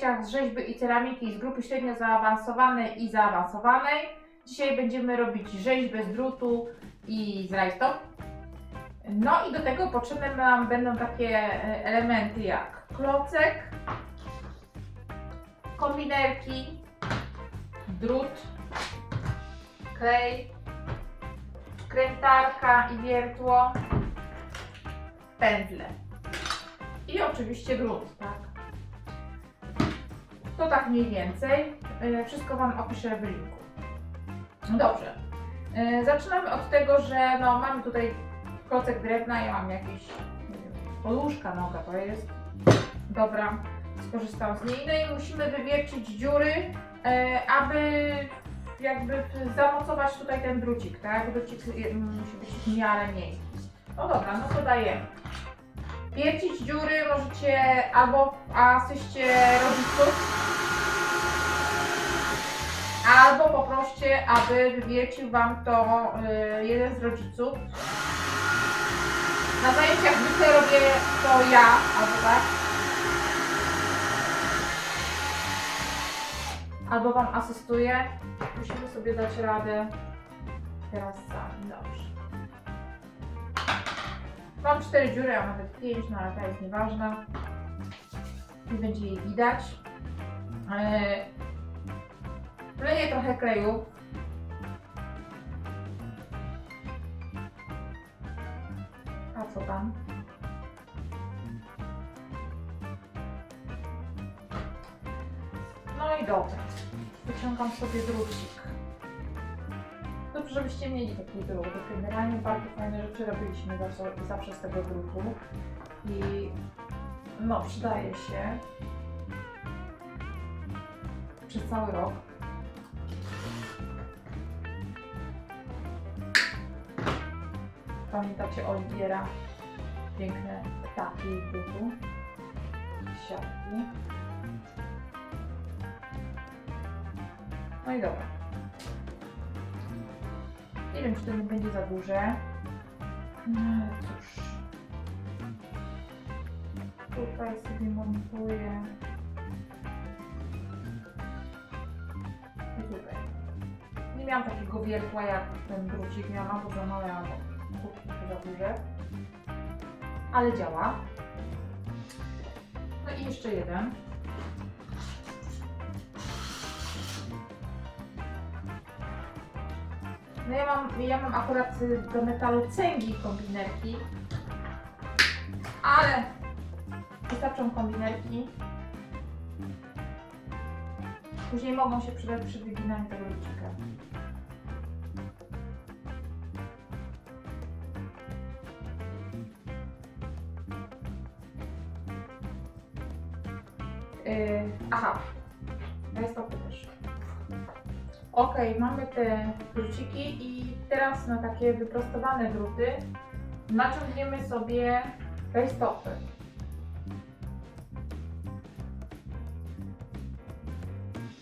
Z rzeźby i ceramiki z grupy średnio zaawansowanej i zaawansowanej. Dzisiaj będziemy robić rzeźbę z drutu i z rajstop. No i do tego potrzebne nam będą takie e, elementy jak klocek, kombinerki, drut, klej, krętarka i wiertło, pędzle i oczywiście grunt, tak? To tak mniej więcej. E, Wszystko Wam opiszę w linku. Dobrze. E, Zaczynamy od tego, że no, mamy tutaj klocek drewna, ja mam jakieś poduszka noga to jest. Dobra, skorzystam z niej. No i musimy wywiercić dziury, e, aby jakby zamocować tutaj ten drucik, tak? Drucik musi być w miarę miejski. No dobra, no to dajemy. Wiercić dziury możecie albo w asyście rodziców, albo poproście, aby wywiercił Wam to y, jeden z rodziców. Na zajęciach zwykle robię to ja, albo tak. Albo Wam asystuję. Musimy sobie dać radę teraz sami. Dobrze. Mam cztery dziury, a nawet pięć, no ale ta jest nieważna. Nie będzie jej widać. Eee, Wleję trochę kleju. A co tam? No i dobra. Wyciągam sobie drucik. Dobrze, żebyście mieli taki drut. Generalnie bardzo fajne rzeczy robiliśmy zawsze, z tego drutu. I no, przydaje się przez cały rok. Pamiętacie Oliwiera? Piękne ptaki z drutu. Siatki. No i dobra. Nie wiem, czy to nie będzie za duże. No cóż. Tutaj sobie montuję. I tutaj. Nie miałam takiego wiertła jak ten drucik. Miałam albo za małe, Ale działa. No i jeszcze jeden. No ja mam, ja mam akurat y, do metalu cęgi kombinerki, ale wystarczą kombinerki. Później mogą się przydać przy wyginaniu tego ludzika. Yy, aha, rajstopy też. Ok, mamy te druciki i teraz na takie wyprostowane druty naciągniemy sobie rajstopy.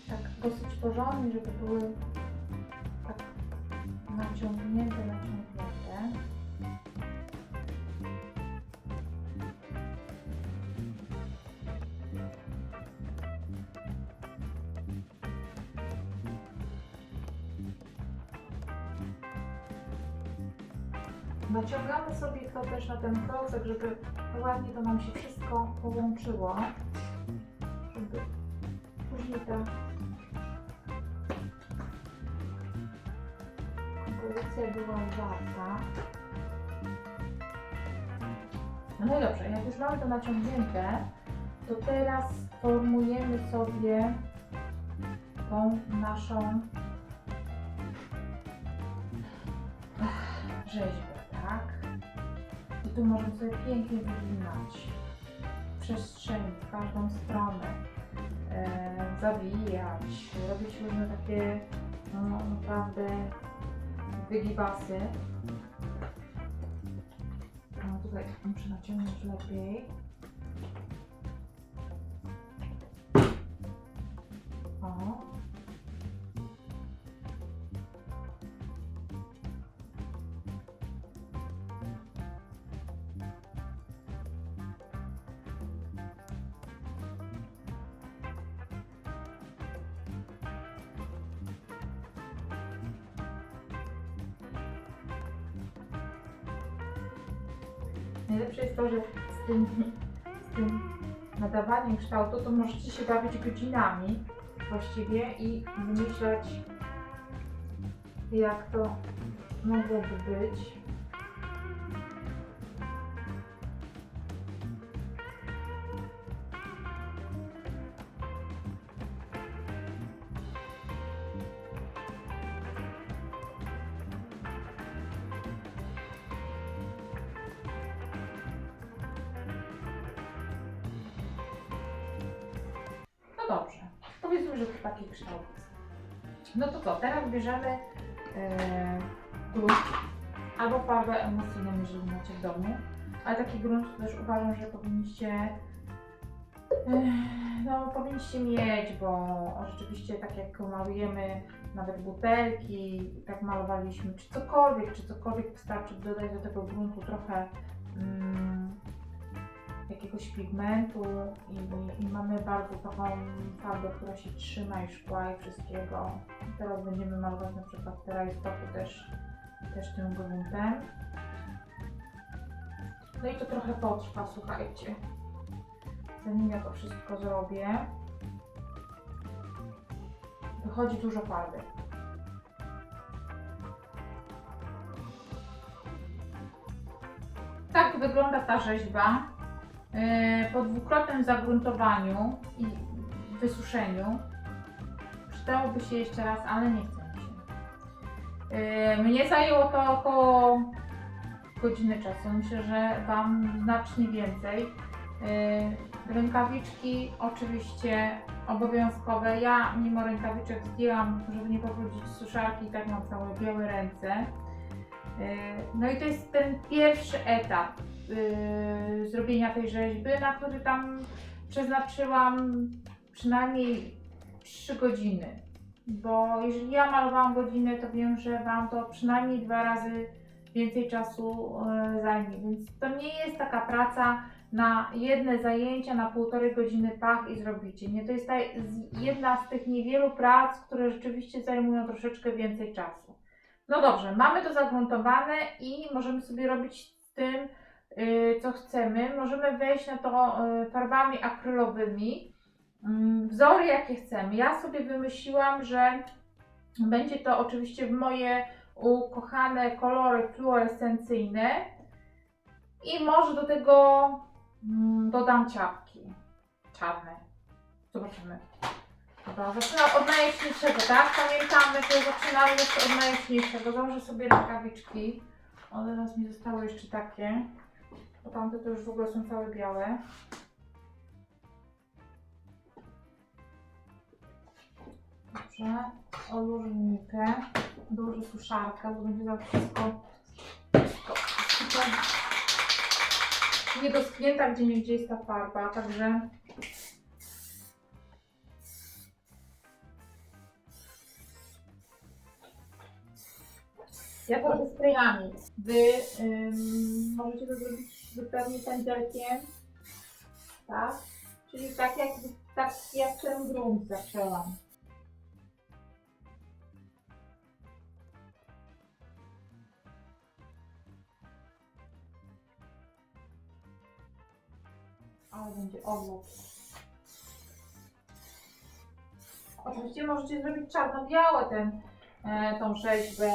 Tak dosyć porządnie, żeby były tak naciągnięte. Naciągamy sobie to też na ten klocek, żeby ładnie to nam się wszystko połączyło. Żeby później ta kompozycja była warta. No i dobrze, jak już mamy to naciągnięte, to teraz formujemy sobie tą naszą rzeźbę? I tu możemy sobie pięknie wyginać przestrzeń w każdą stronę, e, zawijać, robić różne takie no, naprawdę wygibasy. No, tutaj muszę naciągnąć lepiej. O. Najlepsze jest to, że z tym, z tym nadawaniem kształtu to możecie się bawić godzinami właściwie i wymyślać jak to mogłoby być. Dobrze, powiedzmy, że to taki kształt. No to co, teraz bierzemy e, grunt albo farbę emulsyjną, jeżeli macie w domu. Ale taki grunt też uważam, że powinniście e, no, powinniście mieć, bo rzeczywiście tak jak malujemy nawet butelki, tak malowaliśmy, czy cokolwiek, czy cokolwiek wystarczy dodać do tego gruntu trochę mm, jakiegoś pigmentu i, i mamy bardzo taką farbę, która się trzyma i szkła i wszystkiego. Teraz będziemy malować na przykład te rajstopy też, też tym gruntem. No i to trochę potrwa, słuchajcie. Zanim ja to wszystko zrobię, wychodzi dużo farby. Tak wygląda ta rzeźba. E, po dwukrotnym zagruntowaniu i wysuszeniu przydałoby się jeszcze raz, ale nie chcę się. E, mnie zajęło to około godziny czasu. Myślę, że Wam znacznie więcej. E, rękawiczki oczywiście obowiązkowe. Ja mimo rękawiczek zdjęłam, żeby nie pobrudzić suszarki, tak mam całe białe ręce. Yy, No i to jest ten pierwszy etap yy, zrobienia tej rzeźby, na który tam przeznaczyłam przynajmniej 3 godziny. Bo jeżeli ja malowałam godzinę, to wiem, że Wam to przynajmniej dwa razy więcej czasu yy, zajmie. Więc to nie jest taka praca na jedne zajęcia, na półtorej godziny pach i zrobicie. Nie, to jest ta, jedna z tych niewielu prac, które rzeczywiście zajmują troszeczkę więcej czasu. No dobrze, mamy to zagruntowane i możemy sobie robić tym, y, co chcemy. Możemy wejść na to y, farbami akrylowymi. Mm, Wzory jakie chcemy. Ja sobie wymyśliłam, że będzie to oczywiście moje ukochane kolory fluorescencyjne i może do tego mm, dodam ciapki czarne. Zobaczymy. Dobra, zaczynam od najjaśniejszego, tak? Pamiętamy, że zaczynamy jeszcze od najjaśniejszego. Założę sobie rękawiczki. O, teraz mi zostały jeszcze takie. Bo tamte to już w ogóle są całe białe. Dobrze. Odłożę linijkę. Dołożę suszarkę, bo będzie za wszystko, wszystko, wszystko nie dosknięta, gdzie nie gdzie jest ta farba, także sprayami. Wy ym, możecie to zrobić zupełnie pędzelkiem. Tak? Czyli tak jak, tak jak ten grunt zaczęłam. Ale będzie odlot. Oczywiście możecie zrobić czarno-białe ten e, tą rzeźbę.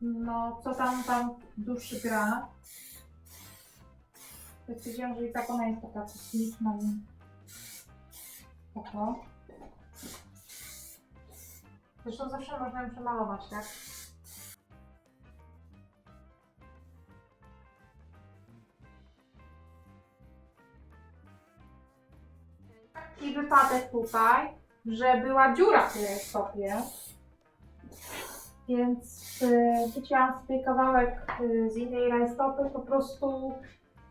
No, co tam tam duszy gra. Stwierdziłam, że i tak ona jest taka więc spoko. Zresztą zawsze można ją przemalować, tak? Taki wypadek tutaj, że była dziura w tej stopie. Więc y, wycięłam sobie kawałek y, z innej rajstopy, po prostu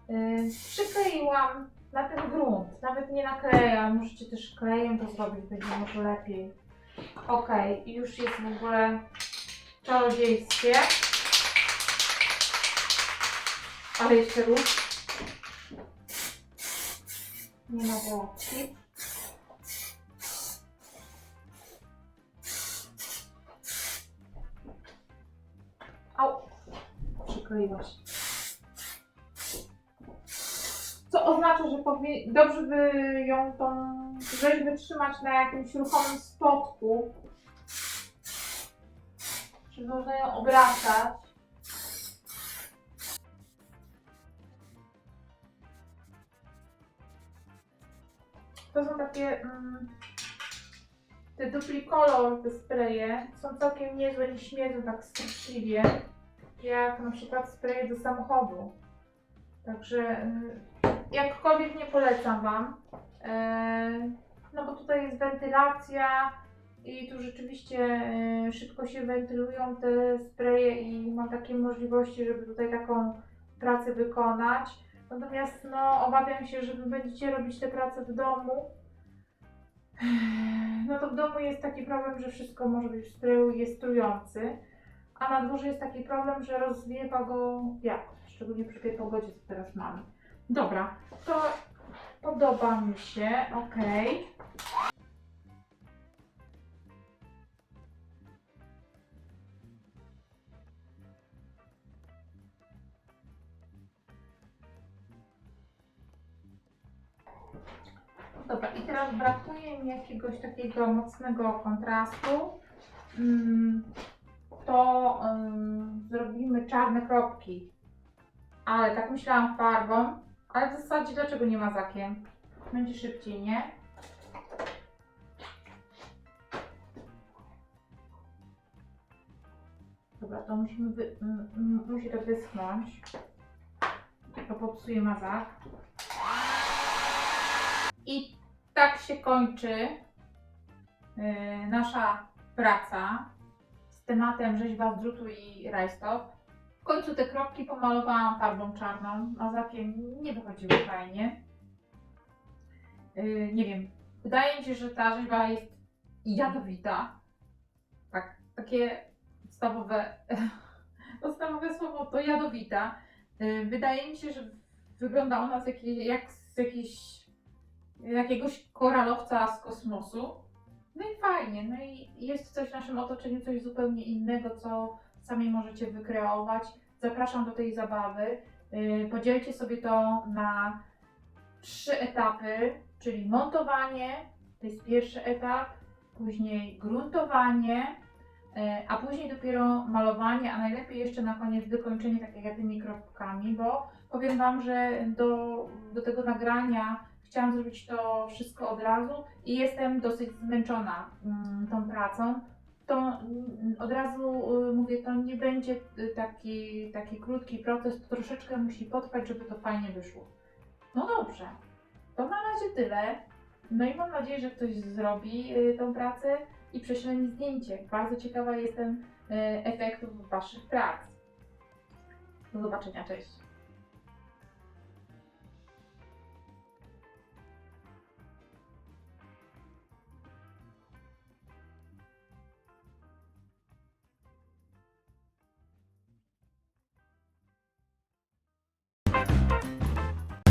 y, przykleiłam na ten grunt. Nawet nie naklejam, możecie też klejem to zrobić, będzie może lepiej. Ok, już jest w ogóle czarodziejskie. Ale jeszcze ruch. Nie ma reakcji. Au! Przykleiłaś. co oznacza, że powie... dobrze by ją tą rzeźbę trzymać na jakimś ruchomym spotku. Czy można ją obracać. To są takie mm, te duplicolor, te spraye są całkiem niezłe, nie śmierdzą tak straszliwie, jak na przykład spraye do samochodu. Także y, jakkolwiek nie polecam Wam, e, no bo tutaj jest wentylacja i tu rzeczywiście e, szybko się wentylują te spraye i mam takie możliwości, żeby tutaj taką pracę wykonać. Natomiast no, obawiam się, że wy będziecie robić tę pracę w domu. No to w domu jest taki problem, że wszystko może być w i jest trujący. A na dworze jest taki problem, że rozwiewa go wiatr. Szczególnie przy tej pogodzie, co teraz mamy. Dobra, to podoba mi się, okej. Dobra, i teraz brakuje mi jakiegoś takiego mocnego kontrastu. Mm, To ym, zrobimy czarne kropki. Ale tak myślałam farbą. Ale w zasadzie dlaczego nie mazakiem? Będzie szybciej, nie? Dobra, to musimy wy, musi to wyschnąć. To popsuje mazak. I tak się kończy yy, nasza praca z tematem rzeźba z drutu i rajstop. W końcu te kropki pomalowałam farbą czarną, mazakiem nie wychodziły fajnie. Yy, nie wiem, wydaje mi się, że ta rzeźba jest jadowita. Tak, takie podstawowe, podstawowe słowo to jadowita. Yy, wydaje mi się, że wygląda ona z jak z jakiejś jakiegoś koralowca z kosmosu. No i fajnie, no i jest coś w naszym otoczeniu, coś zupełnie innego, co sami możecie wykreować. Zapraszam do tej zabawy. Yy, Podzielcie sobie to na trzy etapy, czyli montowanie, to jest pierwszy etap, później gruntowanie, yy, a później dopiero malowanie, a najlepiej jeszcze na koniec wykończenie tak jak ja tymi kropkami, bo powiem Wam, że do, do tego nagrania chciałam zrobić to wszystko od razu i jestem dosyć zmęczona mm, tą pracą. To mm, od razu y, mówię, to nie będzie y, taki, taki krótki proces, to troszeczkę musi potrwać, żeby to fajnie wyszło. No dobrze, to na razie tyle. No i mam nadzieję, że ktoś zrobi y, tą pracę i prześle mi zdjęcie. Bardzo ciekawa jestem efektów Waszych prac. Do zobaczenia, cześć.